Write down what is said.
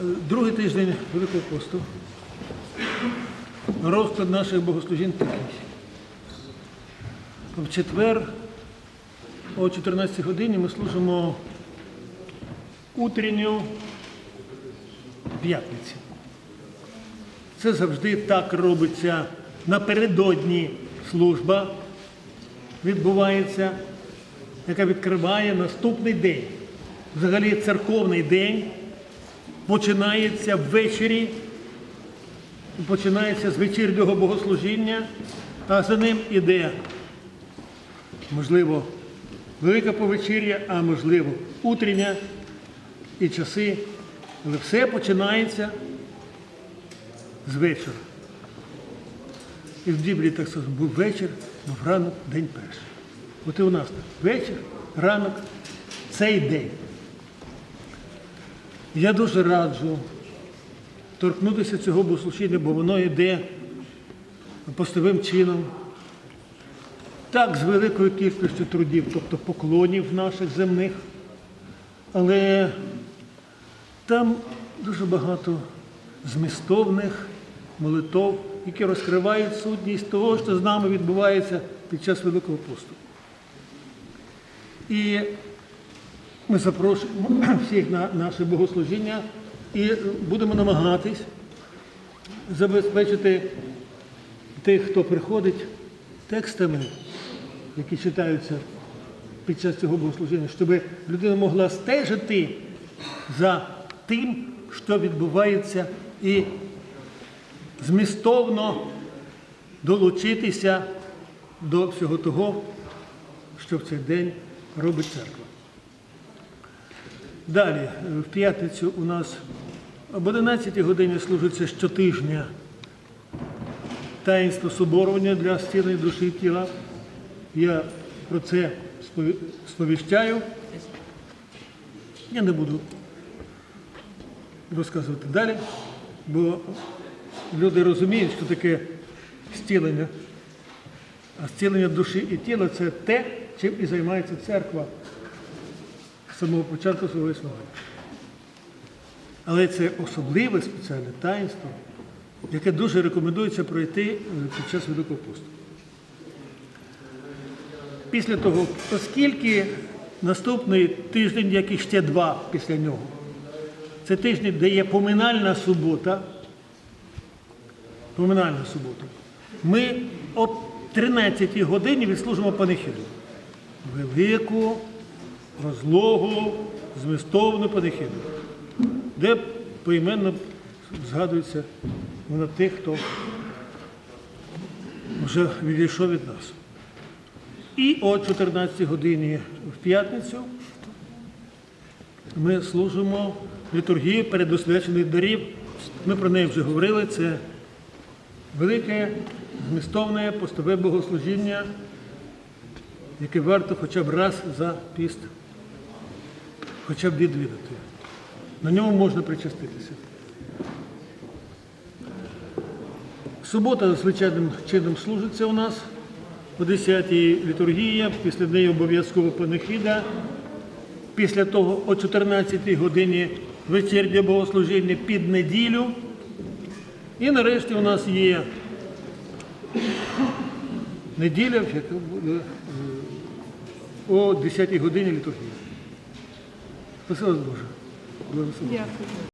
Е, Другий тиждень Великого посту. Розклад наших богослужінь такий. В четвер о 14 годині ми служимо утренню п'ятниці. Це завжди так робиться напередодні служба відбувається, яка відкриває наступний день. Взагалі церковний день починається ввечері, починається з вечірнього богослужіння, а за ним іде, можливо, велика повечір'я, а можливо, утрення і часи. Але все починається з вечора. І в Біблії так сказано, був вечір, був ранок, день перший. От і у нас так. Вечір, ранок, цей день. Я дуже раджу торкнутися цього богослужіння, бо воно йде постовим чином. Так, з великою кількістю трудів, тобто поклонів наших земних, але там дуже багато змістовних молитов, які розкривають сутність того, що з нами відбувається під час Великого посту. І ми запрошуємо всіх на наше богослужіння і будемо намагатись забезпечити тих, хто приходить текстами, які читаються під час цього богослужіння, щоб людина могла стежити за тим, що відбувається, і змістовно долучитися до всього того, що в цей день робить церква. Далі, в п'ятницю у нас об 11 годині служиться щотижня таїнство соборування для зцілення душі і тіла. Я про це сповіщаю. Я не буду розказувати далі, бо люди розуміють, що таке зцілення. А зцілення душі і тіла це те, чим і займається церква самого початку свого існування. Але це особливе спеціальне таїнство, яке дуже рекомендується пройти е, під час Великого посту. Після того, оскільки наступний тиждень, як і ще два після нього, це тиждень, де є поминальна субота, поминальна субота, ми о 13 годині відслужимо панихіду. Велику, розлогу, змістовну панихіду, де поіменно згадується вона тих, хто вже відійшов від нас. І о 14 годині в п'ятницю ми служимо літургію передосвячених дарів. Ми про неї вже говорили. Це велике змістовне постове богослужіння, яке варто хоча б раз за піст, хоча б відвідати. На ньому можна причаститися. Субота звичайним чином служиться у нас. О 10-й літургія, після неї обов'язково панихіда. Після того о 14-й годині вечірнє богослужіння під неділю. І нарешті у нас є неділя, е, о 10-й годині літургія. Спасибо. Благослови. Дякую.